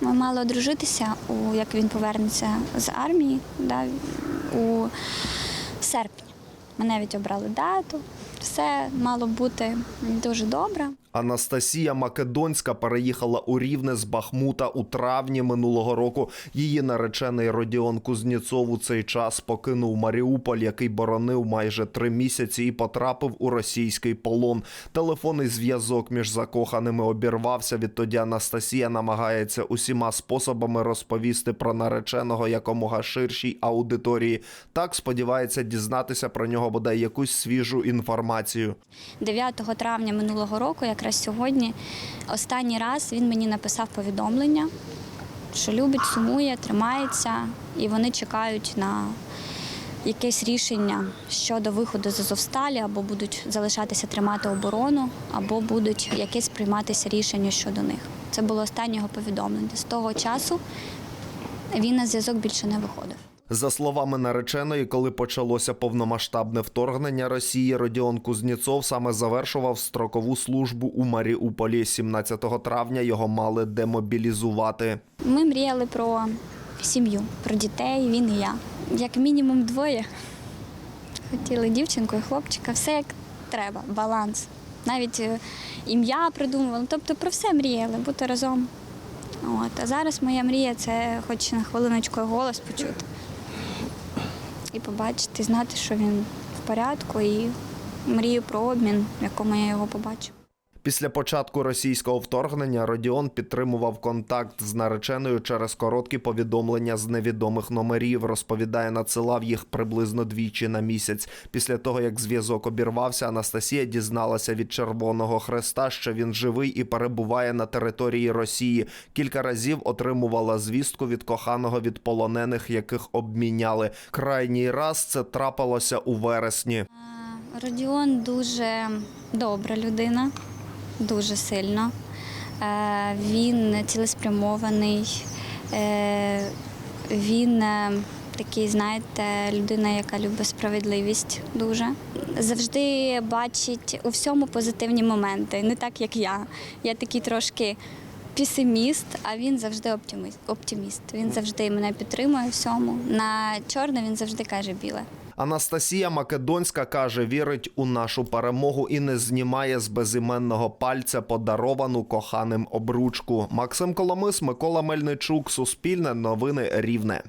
Ми мали одружитися, у, як він повернеться з армії да, у серпні. Ми навіть обрали дату. Все мало бути дуже добре. Анастасія Македонська переїхала у Рівне з Бахмута у травні минулого року. Її наречений Родіон Кузніцов у цей час покинув Маріуполь, який боронив майже три місяці і потрапив у російський полон. Телефонний зв'язок між закоханими обірвався. Відтоді Анастасія намагається усіма способами розповісти про нареченого якомога ширшій аудиторії. Так сподівається дізнатися про нього бодай якусь свіжу інформацію. 9 травня минулого року, якраз сьогодні, останній раз він мені написав повідомлення, що любить, сумує, тримається, і вони чекають на якесь рішення щодо виходу з Азовсталі, або будуть залишатися тримати оборону, або будуть якесь прийматися рішення щодо них. Це було останнє його повідомлення. З того часу він на зв'язок більше не виходив. За словами нареченої, коли почалося повномасштабне вторгнення Росії, Родіон Кузніцов саме завершував строкову службу у Маріуполі. 17 травня його мали демобілізувати. Ми мріяли про сім'ю, про дітей, він і я. Як мінімум двоє. Хотіли дівчинку і хлопчика, все як треба, баланс. Навіть е, ім'я придумували, тобто про все мріяли, бути разом. От. А зараз моя мрія це хоч на хвилиночку голос почути. І побачити, знати, що він в порядку, і мрію про обмін, в якому я його побачу. Після початку російського вторгнення Родіон підтримував контакт з нареченою через короткі повідомлення з невідомих номерів. Розповідає, надсилав їх приблизно двічі на місяць. Після того, як зв'язок обірвався, Анастасія дізналася від Червоного Хреста, що він живий і перебуває на території Росії. Кілька разів отримувала звістку від коханого від полонених, яких обміняли. Крайній раз це трапилося у вересні. Родіон дуже добра людина, дуже сильно. Е, Він цілеспрямований, е, він е, такий, знаєте, людина, яка любить справедливість дуже. Завжди бачить у всьому позитивні моменти, не так як я. Я такий трошки песиміст, а він завжди оптиміст. оптиміст. Він завжди мене підтримує всьому. На чорне він завжди каже біле. Анастасія Македонська каже, вірить у нашу перемогу і не знімає з безіменного пальця подаровану коханим обручку. Максим Коломис, Микола Мельничук, Суспільне новини Рівне.